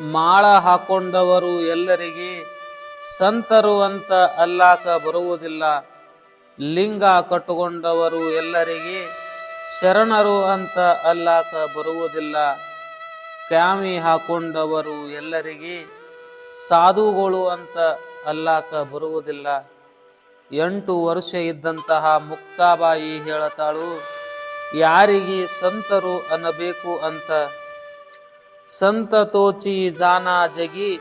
ಮಾಳ ಹಾಕೊಂಡವರು ಎಲ್ಲರಿಗೆ ಸಂತರು ಅಂತ ಅಲ್ಲಾಕ ಬರುವುದಿಲ್ಲ. ಲಿಂಗ ಕಟ್ಟುಕೊಂಡವರು ಎಲ್ಲರಿಗೆ ಶರಣರು ಅಂತ ಅಲ್ಲಾಕ ಬರುವುದಿಲ್ಲ. ಕ್ಯಾಮಿ ಹಾಕೊಂಡವರು ಎಲ್ಲರಿಗೆ ಸಾಧುಗಳು ಅಂತ ಅಲ್ಲಾಕ ಬರುವುದಿಲ್ಲ. ಎಂಟು ವರ್ಷ ಇದ್ದಂತಹ ಮುಕ್ತಾಬಾಯಿ ಹೇಳತಾಳು, ಯಾರಿಗೆ ಸಂತರು ಅನ್ನಬೇಕು ಅಂತ? ಸಂತ ತೋಚಿ ಜಾನ ಜಗಿ,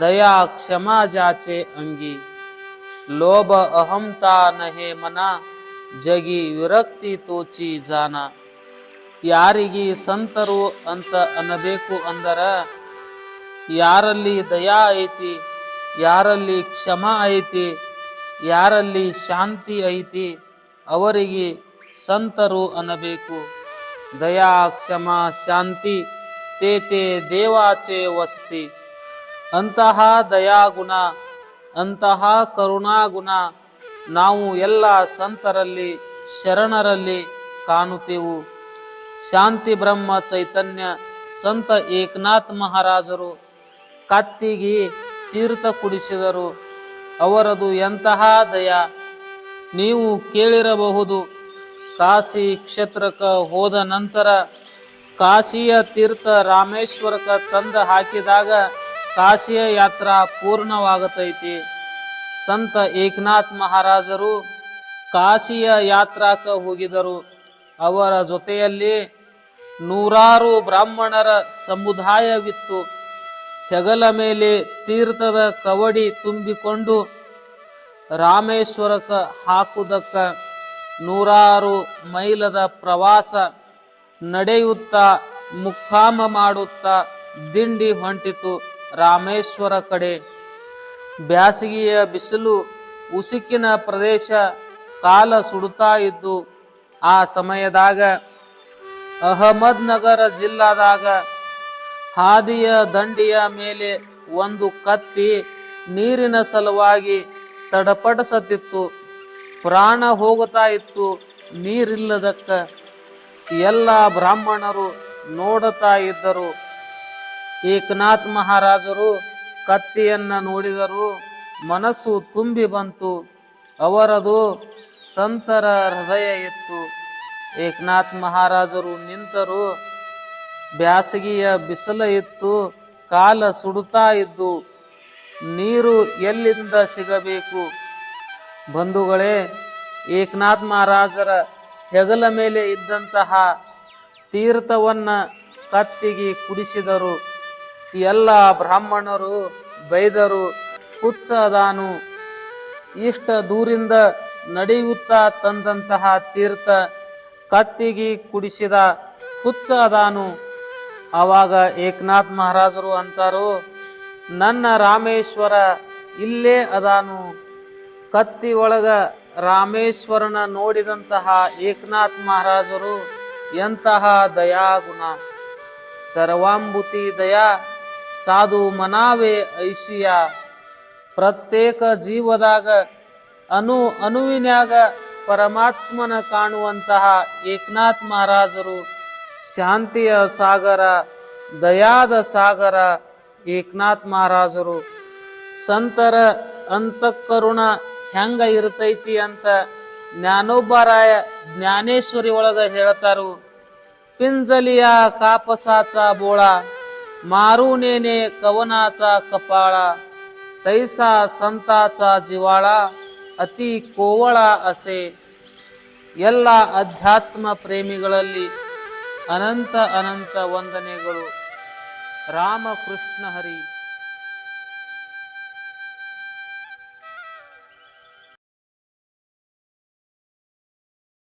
ದಯಾ ಕ್ಷಮಾ ಜಾಚೆ ಅಂಗಿ. ಲೋಭ ಅಹಂತಾ ನಹೆ ಮನ, ಜಗಿ ವಿರಕ್ತಿ ತೋಚಿ ಜಾನ. ಯಾರಿಗೆ ಸಂತರು ಅಂತ ಅನ್ನಬೇಕು ಅಂದರ, ಯಾರಲ್ಲಿ ದಯಾ ಐತಿ, ಯಾರಲ್ಲಿ ಕ್ಷಮಾ ಐತಿ, ಯಾರಲ್ಲಿ ಶಾಂತಿ ಐತಿ, ಅವರಿಗೆ ಸಂತರು ಅನ್ನಬೇಕು. ದಯಾ, ಕ್ಷಮಾ, ಶಾಂತಿ ತೇ ತೇ ದೇವಾಚೆ ವಸತಿ. ಅಂತಹ ದಯಾಗುಣ, ಅಂತಹ ಕರುಣಾಗುಣ ನಾವು ಎಲ್ಲ ಸಂತರಲ್ಲಿ, ಶರಣರಲ್ಲಿ ಕಾಣುತ್ತೇವು. ಶಾಂತಿ ಬ್ರಹ್ಮ ಚೈತನ್ಯ ಸಂತ ಏಕನಾಥ್ ಮಹಾರಾಜರು ಕತ್ತಿಗೆ ತೀರ್ಥ ಕುಡಿಸಿದರು. ಅವರದು ಎಂತಹ ದಯ, ನೀವು ಕೇಳಿರಬಹುದು. ಕಾಶಿ ಕ್ಷೇತ್ರಕ್ಕೆ ಹೋದ ನಂತರ ಕಾಶಿಯ ತೀರ್ಥ ರಾಮೇಶ್ವರಕ್ಕೆ ತಂದು ಹಾಕಿದಾಗ ಕಾಶಿಯ ಯಾತ್ರಾ ಪೂರ್ಣವಾಗತೈತಿ. ಸಂತ ಏಕನಾಥ್ ಮಹಾರಾಜರು ಕಾಶಿಯ ಯಾತ್ರಾಕ ಹೋಗಿದರು. ಅವರ ಜೊತೆಯಲ್ಲಿ ನೂರಾರು ಬ್ರಾಹ್ಮಣರ ಸಮುದಾಯವಿತ್ತು. ಹೆಗಲ ಮೇಲೆ ತೀರ್ಥದ ಕವಡಿ ತುಂಬಿಕೊಂಡು ರಾಮೇಶ್ವರಕ್ಕೆ ಹಾಕುವುದಕ್ಕ ನೂರಾರು ಮೈಲದ ಪ್ರವಾಸ ನಡೆಯುತ್ತಾ ಮುಕ್ಕಾಮ ಮಾಡುತ್ತಾ ದಿಂಡಿ ಹೊಂಟಿತು ರಾಮೇಶ್ವರ ಕಡೆ. ಬ್ಯಾಸಗಿಯ ಬಿಸಿಲು ಉಸುಕಿನ ಪ್ರದೇಶ ಕಾಲ ಸುಡುತ್ತಾ ಇದ್ದು, ಆ ಸಮಯದಾಗ ಅಹಮದ್ ನಗರ ಜಿಲ್ಲಾದಾಗ ಹಾದಿಯ ದಂಡಿಯ ಮೇಲೆ ಒಂದು ಕತ್ತಿ ನೀರಿನ ಸಲುವಾಗಿ ತಡಪಡಿಸತಿತ್ತು ಪ್ರಾಣ ಹೋಗುತ್ತಾ ಇತ್ತು ನೀರಿಲ್ಲದಕ್ಕ. ಎಲ್ಲ ಬ್ರಾಹ್ಮಣರು ನೋಡುತ್ತಾ ಇದ್ದರು. ಏಕನಾಥ್ ಮಹಾರಾಜರು ಕತ್ತಿಯನ್ನ ನೋಡಿದರು. ಮನಸ್ಸು ತುಂಬಿ ಬಂತು. ಅವರದು ಸಂತರ ಹೃದಯ ಇತ್ತು ಏಕನಾಥ್ ಮಹಾರಾಜರು ನಿಂತರು. ಬ್ಯಾಸಗಿಯ ಬಿಸಿಲ ಇತ್ತು ಕಾಲ ಸುಡುತ್ತಾ ಇದ್ದು, ನೀರು ಎಲ್ಲಿಂದ ಸಿಗಬೇಕು? ಬಂಧುಗಳೇ, ಏಕನಾಥ್ ಮಹಾರಾಜರ ಹೆಗಲ ಮೇಲೆ ಇದ್ದಂತಹ ತೀರ್ಥವನ್ನು ಕತ್ತಿಗೆ ಕುಡಿಸಿದರು. ಎಲ್ಲ ಬ್ರಾಹ್ಮಣರು, ಬೈದರು, ಹುಚ್ಚದಾನು. ಇಷ್ಟ ದೂರಿಂದ ನಡೆಯುತ್ತಾ ತಂದಂತಹ ತೀರ್ಥ ಕತ್ತಿಗೆ ಕುಡಿಸಿದ ಹುಚ್ಚದಾನು. ಆವಾಗ ಏಕನಾಥ್ ಮಹಾರಾಜರು ಅಂತಾರು, ನನ್ನ ರಾಮೇಶ್ವರ ಇಲ್ಲೇ ಅದಾನು. ಕತ್ತಿ ಒಳಗ ರಾಮೇಶ್ವರನ ನೋಡಿದಂತಹ ಏಕನಾಥ್ ಮಹಾರಾಜರು ಎಂತಹ ದಯಾಗುಣ. ಸರ್ವಾಂಬುತಿ ದಯಾ, ಸಾಧು ಮನಾವೆ ಐಶಿಯ ಪ್ರತ್ಯೇಕ ಜೀವದಾಗ ಅನು ಅನುವಿನ್ಯಾಗ ಪರಮಾತ್ಮನ ಕಾಣುವಂತಹ ಏಕನಾಥ್ ಮಹಾರಾಜರು ಶಾಂತಿಯ ಸಾಗರ, ದಯಾದ ಸಾಗರ ಏಕನಾಥ್ ಮಹಾರಾಜರು. ಸಂತರ ಅಂತಃಕರುಣ ಹೆಂಗ ಇರ್ತೈತಿ ಅಂತ ಜ್ಞಾನೋಬ್ಬರಾಯ ಜ್ಞಾನೇಶ್ವರಿ ಒಳಗ ಹೇಳ್ತಾರು. ಪಿಂಜಲಿಯ ಕಾಪಸಾಚ ಬೋಳ, ಮಾರುನೇನೆ ಕವನಾಚ ಕಪಾಳ, ತೈಸ ಸಂತಾಚ ಜಿವಾಳ, ಅತಿ ಕೋವಳ ಅಸೆ. ಎಲ್ಲ ಅಧ್ಯಾತ್ಮ ಪ್ರೇಮಿಗಳಲ್ಲಿ ಅನಂತ ಅನಂತ ವಂದನೆಗಳು. ರಾಮಕೃಷ್ಣ ಹರಿ.